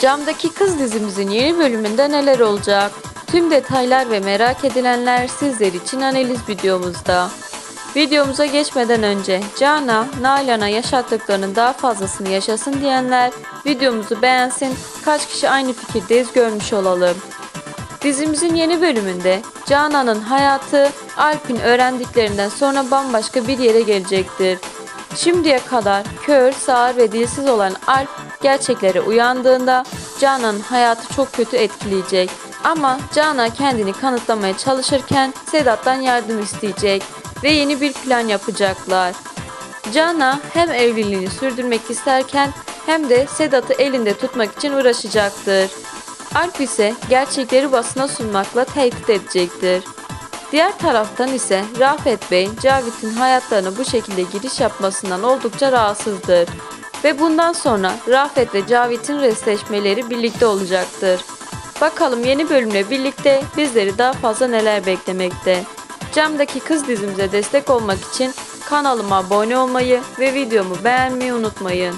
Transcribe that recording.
Camdaki Kız dizimizin yeni bölümünde neler olacak? Tüm detaylar ve merak edilenler sizler için analiz videomuzda. Videomuza geçmeden önce Cana, Nalan'a yaşattıklarının daha fazlasını yaşasın diyenler videomuzu beğensin, kaç kişi aynı fikirdeyiz görmüş olalım. Dizimizin yeni bölümünde Canan'ın hayatı Alp'in öğrendiklerinden sonra bambaşka bir yere gelecektir. Şimdiye kadar kör, sağır ve dilsiz olan Alp gerçeklere uyandığında Canan'ın hayatı çok kötü etkileyecek. Ama Canan kendini kanıtlamaya çalışırken Sedat'tan yardım isteyecek ve yeni bir plan yapacaklar. Cana hem evliliğini sürdürmek isterken hem de Sedat'ı elinde tutmak için uğraşacaktır. Alp ise gerçekleri basına sunmakla tehdit edecektir. Diğer taraftan ise Rafet Bey, Cavit'in hayatlarına bu şekilde giriş yapmasından oldukça rahatsızdır. Ve bundan sonra Rafet ve Cavit'in restleşmeleri birlikte olacaktır. Bakalım yeni bölümle birlikte bizleri daha fazla neler beklemekte. Camdaki Kız dizimize destek olmak için kanalıma abone olmayı ve videomu beğenmeyi unutmayın.